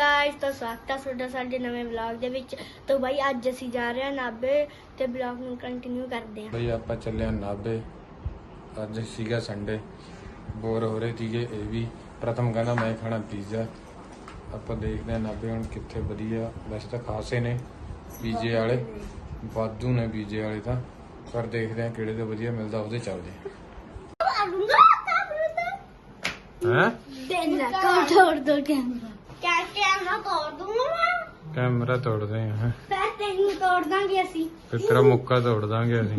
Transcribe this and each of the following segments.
Guys ਤਾਂ ਸਵਾਗਤ ਹੈ ਤੁਹਾਡਾ ਸਾਡੇ ਨਵੇਂ ਵਲੌਗ ਦੇ ਵਿੱਚ। ਤਾਂ ਬਾਈ ਅੱਜ ਅਸੀਂ ਜਾ ਰਹੇ ਹਾਂ ਨਾਬੇ ਤੇ ਵਲੌਗ ਨੂੰ ਕੰਟੀਨਿਊ ਕਰਦੇ ਹਾਂ। ਬਈ ਆਪਾਂ ਚੱਲੇ ਆ ਨਾਭੇ। ਅੱਜ ਸੀਗਾ ਸੰਡੇ ਬੋਰ ਹੋ ਰਹੇ ਸੀਗੇ ਇਹ ਵੀ। ਪ੍ਰਥਮ ਕਹਿੰਦਾ ਮੈਂ ਖਾਣਾ ਪੀਜ਼ਾ ਆਪਾਂ ਦੇਖਦੇ ਆ ਨਾਭੇ ਹੁਣ ਕਿੱਥੇ ਵਧੀਆ। ਵੈਸੇ ਤਾਂ ਖਾਸੇ ਨੇ ਪੀਜ਼ੇ ਵਾਲੇ। ਵਾਧੂ ਨੇ ਪੀਜ਼ੇ ਵਾਲੇ ਤਾਂ। ਪਰ ਦੇਖਦੇ ਆ ਕਿਹੜੇ ਤੇ ਵਧੀਆ ਮਿਲਦਾ ਉਹਦੇ ਚੱਲਦੇ ਹੈ। ਦੇਨਾ ਕੋ ਤੋੜ ਦੋ ਕੈਮਰਾ ਕੈਮਰਾ ਤੋੜ ਦੂੰਗਾ ਮੈਂ? ਕੈਮਰਾ ਤੋੜਦੇ ਆ ਹੈਂ। ਫਿਰ ਤੈਨੂੰ ਤੋੜ ਦਾਂਗੇ ਅਸੀਂ। ਫਿਰ ਤੇਰਾ ਮੁੱਕਾ ਤੋੜ ਦਾਂਗੇ ਅਸੀਂ।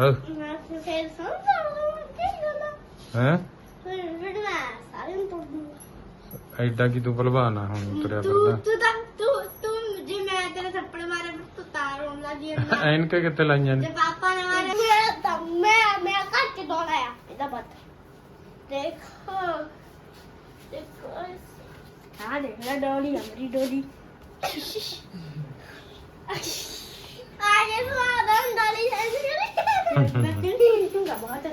ਹਾਂ। ਮੈਂ ਫਿਰ ਸੌਂ ਜਾਵਾਂਗਾ ਕੀ ਗੱਲ ਹੈ? ਫਿਰ ਫਿਰ ਮੈਂ ਸਾਰੇ ਨੂੰ ਤੋੜ ਦੂੰਗਾ। ਐਡਾ ਕੀ ਤੂੰ ਭਲਵਾਨ ਆ ਹੁਣ ਤੁਰਿਆ ਤੂੰ ਫਿਰਦਾ। ਤੂੰ ਤਾਂ ਤੂੰ ਤੂੰ ਜੇ ਮੈਂ ਤੇਰੇ ਥੱਪੜ ਮਾਰੇ ਫਿਰ ਤੂੰ ਤਾਰ ਹੋਣ ਲੱਗੀ ਜਾਂਦਾ ਐਨਕਾਂ ਕਿੱਥੇ ਲਾਈਆਂ ਤੇ ਨੇ ਪਾਪਾ ਨੇ ਮਾਰੇ। ਤਾਂ ਮੈਂ ਮੈਂ ਕੱਟ ਕੇ ਦੋਣਾ ਆ ਇਹਦਾ ਬੱਤ ਦੇਖੋ ਦੇਖੋ। ਆ ਦੇਖ ਲੈ ਡੋਲੀ ਹਮਾਰੀ ਡੋਲੀ ਆਗੇ ਸਵਾਦਨ ਡੋਲੀ ਹੈ ਮੈਂ ਕਹਿੰਦੀ ਤੁੰਗਾ ਬਹੁਤ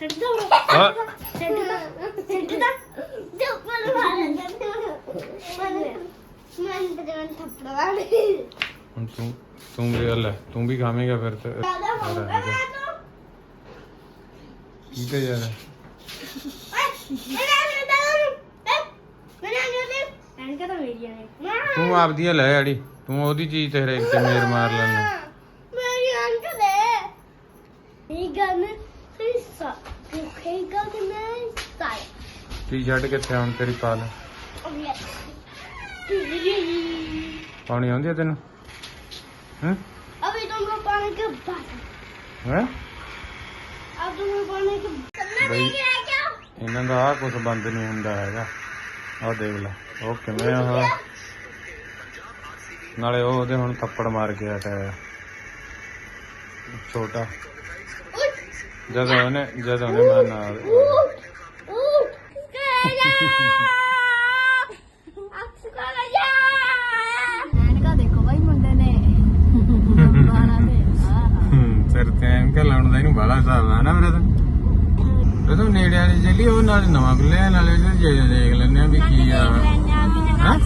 ਸੱਟ ਦੋ ਆ। ਸੱਟ ਐਨਕਾਂ ਤਾਂ ਮੇਰੀਆਂ ਨੇ ਤੂੰ ਆਪਦੀਆਂ ਲੈ ਆੜੀ ਤੂੰ ਉਹਦੀ ਚੀਜ਼ ਤੇ ਹਰੇਕ ਤੇ ਮੇਰ ਮਾਰ ਲੈਣਾ ਮੇਰੀ ਐਨਕ ਦੇ ਇਹ ਗੱਲ ਫਿਸਾ ਇਹ ਗੱਲ ਤੇ ਮੈਂ ਸਟਾਈ ਟੀ-ਸ਼ਰਟ ਕਿੱਥੇ ਹੁਣ ਤੇਰੀ ਪਾ ਲੈ ਪਾਣੀ ਆਉਂਦੀ ਆ ਤੈਨੂੰ ਹੈ अभी तुम लोग पानी के बाद ਹੈ अब तुम लोग पानी के करना भाई। नहीं है क्या ਇਹਨਾਂ ਦਾ ਆ ਕੁਝ ਬੰਦ ਨਹੀਂ ਹੁੰਦਾ ਹੈਗਾ ਆਹ ਦੇਖ ਲੈ, ਉਹ ਕਿਵੇਂ ਆ ਨਾਲੇ ਉਹ ਉਹਦੇ ਹੁਣ ਥੱਪੜ ਮਾਰ ਕੇ ਹਟਿਆ ਆ। ਛੋਟਾ। ਜਦੋਂ ਉਹਨੇ ਜਦੋਂ ਉਹਨੇ ਮੈਂ ਤੂੰ ਨੇੜੇ ਵਾਲੀ ਚੱਲੀ ਉਹ ਨਾਲ ਨਵਾਂ ਖੁੱਲਿਆ ਨਾਲੇ ਤੇ ਜੇ ਦੇਖ ਲੈਣੇ ਆ ਵੀ ਕੀ ਆ ਹਾਂ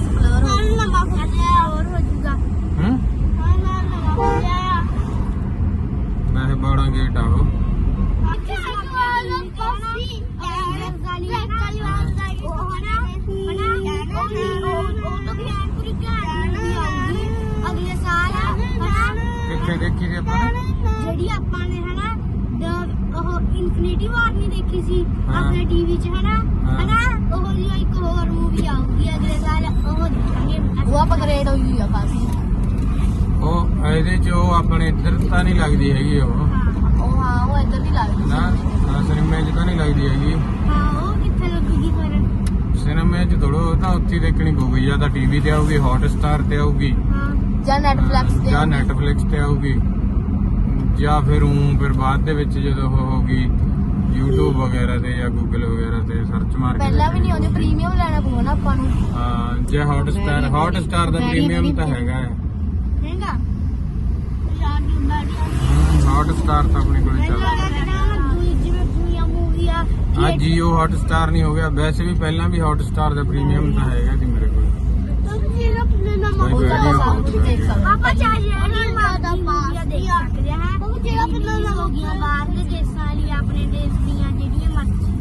ਨਵਾਂ ਖੁੱਲਿਆ ਹੋਰ ਹੋ ਜੂਗਾ ਹੂੰ ਨਾਲ ਨਵਾਂ ਖੁੱਲਿਆ ਮੈਂ ਬੜਾ ਗੇਟ ਆ ਉਹ ਅਗਲੇ ਸਾਲ ਹਨਾ ਕਿੱਥੇ ਦੇਖੀ ਜੇ ਆਪਾਂ ਜਿਹੜੀ ਆਪਾਂ ਇਨਫਿਨਿਟੀ ਵਾਰ ਨਹੀਂ ਦੇਖੀ ਸੀ। ਹਾਂ। ਆਪਣੇ ਟੀਵੀ 'ਚ ਹਨਾ? ਹਾਂ। ਹਨਾ? ਉਹ ਜਿਹੀ ਇੱਕ ਹੋਰ ਮੂਵੀ ਆਊਗੀ ਅਗਲੇ ਸਾਲ। ਉਹ ਦੇਖਾਂਗੇ। ਉਹ ਅਪਗ੍ਰੇਡ ਹੋਈ ਹੋਈ ਆ ਕਾਫੀ। ਉਹ ਇਹਦੇ ਚ ਉਹ ਆਪਣੇ ਇੱਧਰ ਤਾਂ ਨਹੀਂ ਲੱਗਦੀ ਹੈਗੀ ਉਹ। ਉਹ ਹਾਂ ਉਹ ਇੱਧਰ ਦੀ ਲੱਗਦੀ ਨਾ ਨਾ ਸਿਨੇਮੇ 'ਚ ਤਾਂ ਨਹੀਂ ਲੱਗਦੀ ਹੈਗੀ। ਹਾਂ ਉਹ ਕਿੱਥੇ ਲੱਗੂਗੀ ਫਿਰ? ਸਿਨੇਮੇ 'ਚ ਥੋੜੋ ਤਾਂ ਉੱਥੇ ਹੀ ਦੇਖਣੀ ਪਊਗੀ ਜਾਂ ਤਾਂ ਟੀਵੀ ਤੇ ਆਊਗੀ ਹੌਟ ਸਟਾਰ ਤੇ ਆਊਗੀ। ਹਾਂ। ਜਾਂ ਨੈਟਫਲਿਕਸ ਤੇ ਜਾਂ ਨੈਟਫਲਿਕਸ ਤੇ ਆਊਗੀ। ਜਾਂ ਫਿਰ ਉਹ ਫਿਰ ਬਾਅਦ ਦੇ ਵਿੱਚ ਜਦੋਂ ਉਹ YouTube ਵਗੈਰਾ ਤੇ ਜਾਂ Google ਵਗੈਰਾ ਤੇ ਸਰਚ ਮਾਰ ਕੇ ਪਹਿਲਾਂ ਵੀ ਨਹੀਂ ਆਉਂਦੀ ਪ੍ਰੀਮੀਅਮ ਲੈਣਾ ਪਊਗਾ ਨਾ ਆਪਾਂ ਨੂੰ। ਹਾਂ ਜੇ ਹੌਟ ਸਟਾਰ ਦਾ ਪ੍ਰੀਮੀਅਮ ਤਾਂ ਹੈਗਾ ਹੈ ਹੈਗਾ ਯਾਰ ਦੀ ਬੜੀ ਹੌਟ ਸਟਾਰ ਤਾਂ ਆਪਣੇ ਕੋਲ ਚੱਲਦਾ ਜਿਵੇਂ ਦੁਨੀਆ ਮੂਵੀ ਆ ਆ ਜੀਓ ਹੌਟ ਸਟਾਰ ਨਹੀਂ ਹੋ ਗਿਆ। ਵੈਸੇ ਵੀ ਪਹਿਲਾਂ ਵੀ ਸਟਾਰ ਦਾ ਪ੍ਰੀਮੀਅਮ ਤਾਂ ਹੈਗਾ ਸੀ ਮੇਰੇ ਕੋਲ। ਆਪਾਂ ਸਾਊਥ ਵੀ ਦੇਖ ਸਕਦੇ ਚਾਹੀਏ ਮਾਦਾ ਪਾਸ ਦੇਖ ਸਕਦੇ ਹਾਂ। ਉਹ ਜਿਹੜਾ ਫਿਲਮਾਂ ਹੋ ਗਈਆਂ ਬਾਹਰ ਦੇ ਦੇਸ਼ਾਂ ਵਾਲੀ ਆਪਣੇ ਦੇਸ਼ ਦੀਆਂ ਜਿਹੜੀਆਂ ਮਰਜ਼ੀ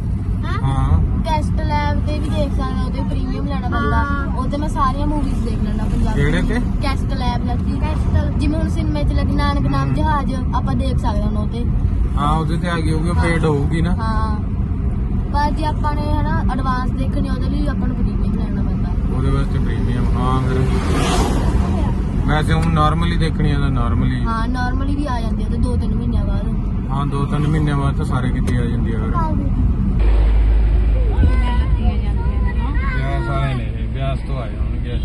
ਹਾਂ? ਗੈਸਟ ਲੈਬ ਤੇ ਵੀ ਦੇਖ ਸਕਦੇ ਉਹਦੇ ਪ੍ਰੀਮੀਅਮ ਲੈਣਾ ਪੈਂਦਾ। ਉਹਦੇ ਮੈਂ ਸਾਰੀਆਂ ਮੂਵੀਜ਼ ਦੇਖ ਲੈਣਾ ਪੰਜਾਬੀ ਕਿਹੜੇ ਤੇ? ਗੈਸਟ ਲੈਬ ਲੱਗਦੀ ਜਿਵੇਂ ਹੁਣ ਸਿਨੇਮੇ 'ਚ ਲੱਗੀ ਨਾਨਕ ਨਾਮ ਜਹਾਜ਼ ਆਪਾਂ ਦੇਖ ਸਕਦੇ ਹਾਂ ਉਹ ਤੇ। ਹਾਂ ਉਹਦੇ ਤੇ ਆ ਗਈ ਹੋਊਗੀ ਪੇਡ ਹੋਊਗੀ ਨਾ। ਹਾਂ। ਪਰ ਜੇ ਆਪਾਂ ਨੇ ਹਨਾ ਐਡਵਾਂਸ ਦੇਖਣੀ ਉਹਦੇ ਲਈ ਆਪਾਂ ਨੂੰ ਪ੍ਰੀਮੀਅਮ ਲੈਣਾ ਪੈਂਦਾ। ਉਹਦੇ ਵਾਸਤੇ ਪ੍ਰੀਮੀਅਮ ਹਾਂ ਫਿਰ। ਵੈਸੇ ਹੁਣ ਨਾਰਮਲੀ ਦੇਖਣੀ ਆ ਤਾਂ ਨਾਰਮਲੀ ਹਾਂ ਨਾਰਮਲੀ ਵੀ ਆ ਜਾਂਦੀ ਆ ਉਹਦੇ 2-3 ਮਹੀਨਿਆਂ ਬਾਅਦ। ਹਾਂ ਦੋ ਤਿੰਨ ਮਹੀਨਿਆਂ ਬਾਅਦ ਤਾਂ ਸਾਰੇ ਕਿਤੇ ਆ ਜਾਂਦੀ ਆ ਫਿਰ। ਵਿਆਸ ਆਏ ਨੇ। ਇਹ, ਵਿਆਸ ਤੋਂ ਆਏ ਹੋਣਗੇ ਅੱਜ।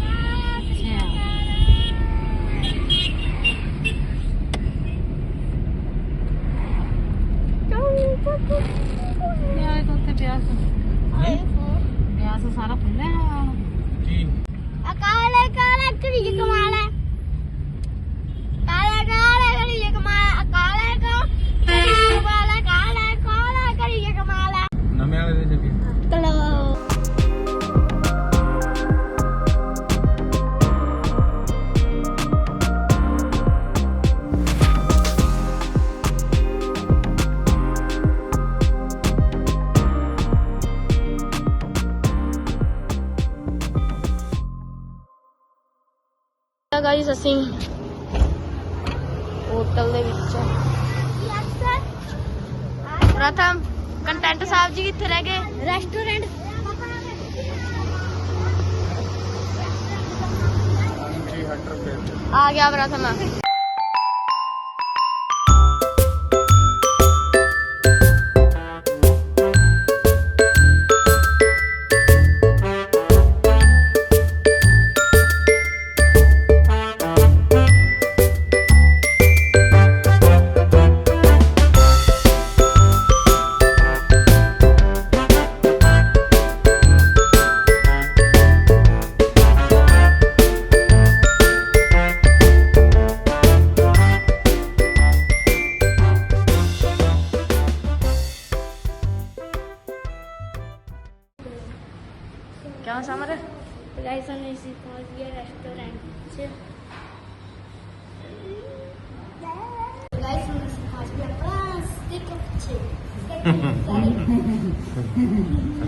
ਗਾਈਸ ਅਸੀਂ ਹੋਟਲ ਦੇ ਵਿੱਚ ਪ੍ਰਥਮ ਕੰਟੈਂਟ ਸਾਹਿਬ ਜੀ ਕਿੱਥੇ ਰਹਿ ਗਏ? ਰੈਸਟੋਰੈਂਟ ਆ ਗਿਆ ਪ੍ਰਥਮ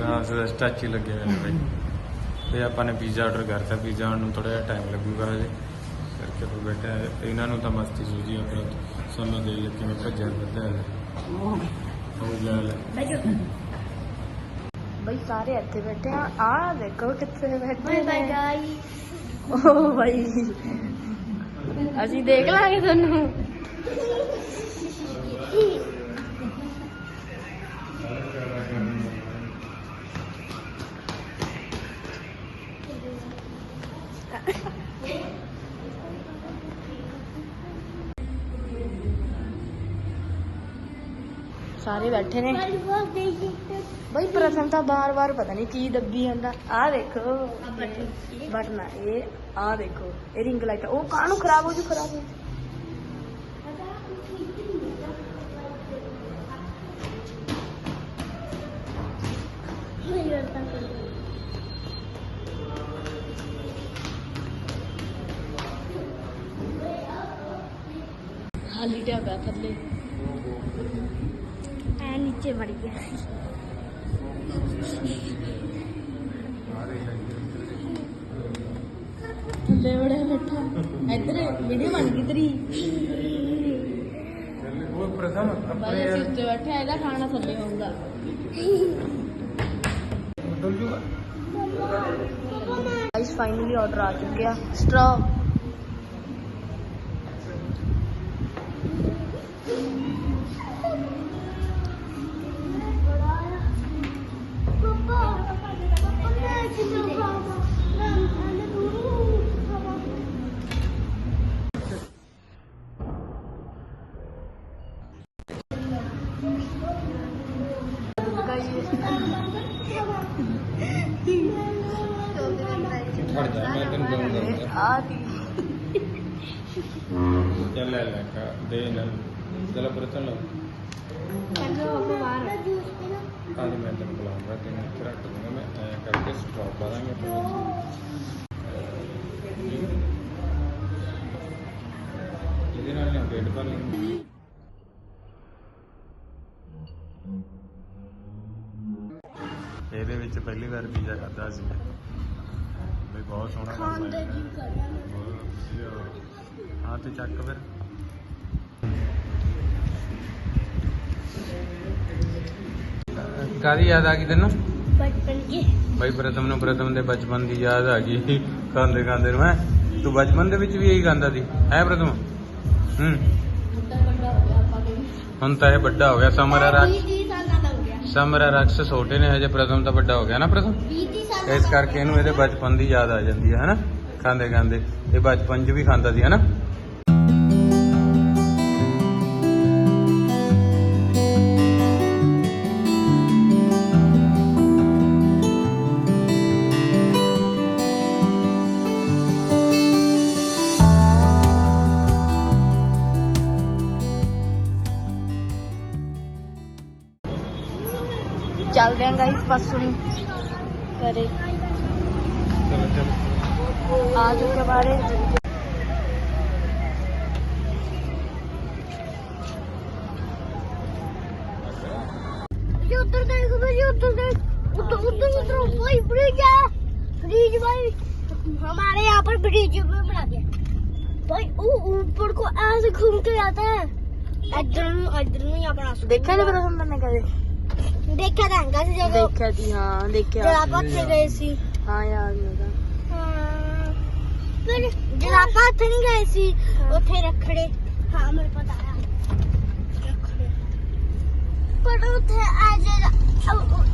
ਰਾਸ ਦਾ ਸਟੱਚ ਹੀ ਲੱਗਿਆ ਹੋਇਆ ਬਾਈ। ਤੇ ਆਪਾਂ ਨੇ ਪੀਜ਼ਾ ਆਰਡਰ ਕਰਤਾ। ਪੀਜ਼ਾ ਆਉਣ ਨੂੰ ਥੋੜਾ ਟਾਈਮ ਲੱਗੂਗਾ ਹਜੇ। ਕਰਕੇ ਫਿਰ ਬੈਠਾ ਇਹਨਾਂ ਨੂੰ ਤਾਂ ਮਸਤੀ ਸੂਜੀ ਆਪਣਾ ਸਾਨੂੰ ਦੇ ਲੈ ਕਿਵੇਂ ਭੱਜਿਆ ਫਿਰਦਾ ਉਹ ਬਈ ਸਾਰੇ ਇੱਥੇ ਬੈਠੇ ਆ। ਆ ਦੇਖੋ ਕਿੱਥੇ ਬੈਠੇ ਨੇ। ਅਸੀਂ ਦੇਖ ਲਾਂਗੇ ਤੁਹਾਨੂੰ। ਸਾਰੇ ਬੈਠੇ ਨੇ। ਬਈ ਪ੍ਰਥਮ ਤਾਂ ਬਾਰ-ਬਾਰ ਪਤਾ ਨਹੀਂ ਕੀ ਦੱਬੀ ਜਾਂਦਾ। ਆਹ ਦੇਖੋ ਬਟਨਾ ਇਹ ਆਹ ਦੇਖੋ ਇਹ ਰਿੰਗ ਲਾਈਟ ਉਹ ਕਾਹਨੂੰ ਖਰਾਬ ਹੋ ਜੂ ਖਰਾਬ ਹੋ ਜੂ? ਖਾਲੀ ਢਾਬਾ ਥੱਲੇ। ਐ ਨੀਚੇ ਵੜ ਗਿਆ। ਥੱਲੇ ਬੜਾ ਬੈਠਾ। ਇੱਧਰ ਵੀਡੀਓ ਬਣ ਗਈ ਤੇਰੀ। ਉਹ ਪ੍ਰਥਮ ਬਾਈ ਉੱਤੇ ਬੈਠੇ ਇਹਦਾ ਖਾਣਾ ਥੱਲੇ ਹੋਊਗਾ। ਡੁੱਲ ਜੂਗਾ। ਗਾਇਸ ਫਾਈਨਲੀ ਆਰਡਰ ਆ ਚੁੱਕਿਆ। ਸਟ੍ਰਾ ਪ੍ਰਥਮ ਲਓ ਕਹਿੰਦਾ ਪਾਪਾ ਬਾਹਰ ਅੱਜ ਮੈਂ ਤੈਨੂੰ ਬੁਲਾਉਂਗਾ ਤੈਨੂੰ ਇੱਥੇ ਰੱਖ ਦੂੰਗਾ ਮੈਂ ਐ ਕਰਕੇ ਸਟਾਪ ਪਾ ਦਾਂਗੇ ਆਪਣੇ ਵਿੱਚ। ਇਹਦੇ ਨਾਲ ਨਾ ਪੇਟ ਭਰ ਲੈਂਗੇ ਇਹਦੇ ਵਿੱਚ ਪਹਿਲੀ ਵਾਰ ਪੀਜ਼ਾ ਖਾਦਾ ਸੀ ਮੈਂ ਵੀ ਬਹੁਤ ਸੋਹਣਾ ਖਾਣ ਦੇ। ਜੀ ਵਧੀਆ। ਹਾਂ ਤੇ ਚੱਕ ਫਿਰ। ਕਾਦੀ ਯਾਦ ਆ ਗਈ ਤੈਨੂੰ? ਬਚਪਨ ਕੇ? ਬਾਈ ਪ੍ਰਥਮ ਨੂੰ ਪ੍ਰਥਮ ਦੇ ਬਚਪਨ ਦੀ ਯਾਦ ਆ ਗਈ। ਖਾਂਦੇ ਖਾਂਦੇ ਨੂੰ ਹੈ? ਤੂੰ ਬਚਪਨ ਦੇ ਵਿੱਚ ਵੀ ਇਹੀ ਖਾਂਦਾ ਸੀ ਹੈ ਪ੍ਰਥਮ? ਹੂੰ। ਹੁਣ ਤਾਂ ਇਹ ਵੱਡਾ ਹੋ ਗਿਆ ਸਮਰ ਰਕਸ 20 ਸਾਲਾਂ ਦਾ ਹੋ ਗਿਆ ਸਮਰ ਰਕਸ ਛੋਟੇ ਨੇ ਹਜੇ ਪ੍ਰਥਮ ਤਾਂ ਵੱਡਾ ਹੋ ਗਿਆ ਨਾ ਪ੍ਰਥਮ? 20 ਸਾਲਾਂ ਇਸ ਕਰਕੇ ਇਹਨੂੰ ਇਹਦੇ ਬਚਪਨ ਦੀ ਯਾਦ ਆ ਜਾਂਦੀ ਹੈ ਹਨਾ? ਖਾਂਦੇ ਖਾਂਦੇ ਇਹ ਬਚਪਨ 'ਚ ਵੀ ਖਾਂਦਾ ਸੀ ਹਨਾ? चल रहे हैं गाइस बस सुन। करे आज उधर देख भाई उधर देख। उधर उधर उधर भाई ब्रिज है। ब्रिज भाई। हमारे यहाँ पर ब्रिज बना दिया। भाई वो ऊपर को ऐसे घूम के जाता है। इधर इधर यहाँ पर देखा नहीं ਨਹੀਂ ਦੇਖਿਆ ਤਾਂ ਹੈਗਾ ਸੀ ਜਦੋਂ ਦੇਖਿਆ ਸੀ ਹਾਂ ਦੇਖਿਆ ਆਪਾਂ ਉੱਥੇ ਗਏ ਸੀ। ਹਾਂ ਯਾਦ ਮੇਰਾ ਹਾਂ ਫਿਰ ਆਪਾਂ ਉੱਥੇ ਨਹੀਂ ਗਏ ਸੀ ਉੱਥੇ ਰੱਖੜੇ। ਹਾਂ ਮੈਨੂੰ ਪਤਾ ਆ ਰੱਖੜੇ। ਪਰ ਉੱਥੇ ਆ ਜਿਹੜਾ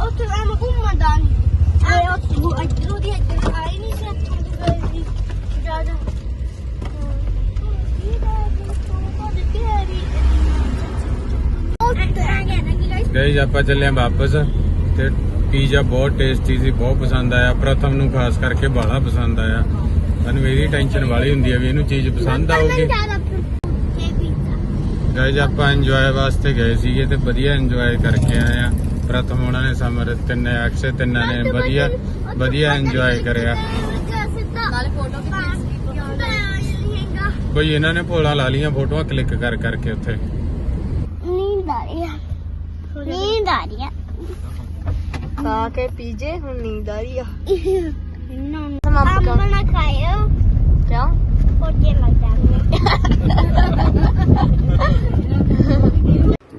ਉੱਥੇ ਮੈਂ ਘੁੰਮਣ ਦਾ ਨਹੀਂ ਆਏ ਉੱਥੇ ਇੱਧਰੋਂ ਦੀ ਇੱਧਰ ਆਈ ਨਹੀਂ ਸੀ ਇੱਥੋਂ ਦੀ ਗਏ ਸੀ। ਜ਼ਿਆਦਾ। ਗਾਇਜ਼ ਆਪਾਂ ਚੱਲੇ ਆਂ ਵਾਪਸ ਤੇ ਪੀਜ਼ਾ ਬਹੁਤ ਟੇਸਟੀ ਸੀ ਬਹੁਤ ਪਸੰਦ ਆਇਆ। ਪ੍ਰਥਮ ਨੂੰ ਖਾਸ ਕਰਕੇ ਬਾਹਲਾ ਪਸੰਦ ਆਇਆ। ਮੈਨੂੰ ਇਹਦੀ ਟੈਨਸ਼ਨ ਵਾਲੀ ਹੁੰਦੀ ਆ ਵੀ ਇਹਨੂੰ ਚੀਜ਼ ਪਸੰਦ ਆਊਗੀ। ਗਾਇਜ਼ ਆਪਾਂ ਇੰਜੋਏ ਵਾਸਤੇ ਗਏ ਸੀਗੇ ਤੇ ਵਧੀਆ ਇੰਜੋਏ ਕਰਕੇ ਆਏ ਆ ਪ੍ਰਥਮ ਉਹਨਾਂ ਨੇ ਸਮਰ ਤਿੰਨੇ ਅਕਸੇ ਤਿੰਨਾਂ ਨੇ ਵਧੀਆ ਵਧੀਆ ਇੰਜੋਏ ਕਰਿਆ। ਬਈ ਇਹਨਾਂ ਨੇ ਭੋਲਾ ਲਾ ਲੀਆਂ ਫੋਟੋਆਂ ਕਲਿੱਕ ਕਰ ਕਰਕੇ ਉੱਥੇ। ਨੀਂਦ ਆ ਰਹੀ ਹੈ ਖਾ ਕੇ ਪੀਜੇ ਹੁਣ ਨੀਂਦ ਆ ਰਹੀ ਆ। ਨਾ ਅੰਬ? ਨਾ ਖਾਇਓ। ਕਿਉਂ? ਪੋਟੇ ਲੱਗ ਜਾਣਗੇ।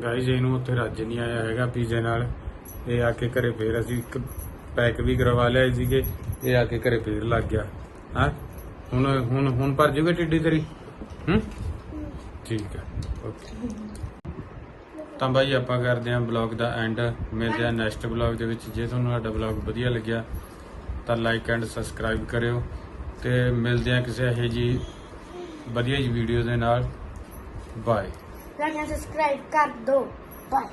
ਗਾਈਜ਼ ਇਹਨੂੰ ਉੱਥੇ ਰੱਜ ਨਹੀਂ ਆਇਆ ਹੈਗਾ ਪੀਜ਼ੇ ਨਾਲ। ਇਹ ਆ ਕੇ ਘਰੇ ਫੇਰ ਅਸੀਂ ਇੱਕ ਪੈਕ ਵੀ ਕਰਵਾ ਲਿਆ ਸੀਗੇ। ਇਹ ਆ ਕੇ ਘਰੇ ਫੇਰ ਲੱਗ ਗਿਆ। ਹਾਂ? ਹੁਣ ਹੁਣ ਹੁਣ ਭਰ ਜੂਗਾ ਟਿੱਡੀ ਤੇਰੀ? ਹੂੰ? ਠੀਕ ਹੈ ਓਕੇ। ਤਾਂ ਬਾਈ ਆਪਾਂ ਕਰਦੇ ਆਂ ਬਲੌਗ ਦਾ ਐਂਡ ਮਿਲਦੇ ਆਂ ਨੈਕਸਟ ਬਲੌਗ ਦੇ ਵਿੱਚ। ਜੇ ਤੁਹਾਨੂੰ ਸਾਡਾ ਬਲੌਗ ਵਧੀਆ ਲੱਗਿਆ, ਤਾਂ ਲਾਈਕ ਐਂਡ ਸਬਸਕ੍ਰਾਈਬ ਕਰਿਓ। ਤੇ ਮਿਲਦੇ ਆਂ ਕਿਸੇ ਇਹੋ ਜੀ ਵਧੀਆ ਜੀ ਵੀਡੀਓ ਦੇ ਨਾਲ। ਬਾਏ ਲਾਈਕ ਐਂਡ ਸਬਸਕ੍ਰਾਈਬ ਕਰ ਦੋ। ਬਾਏ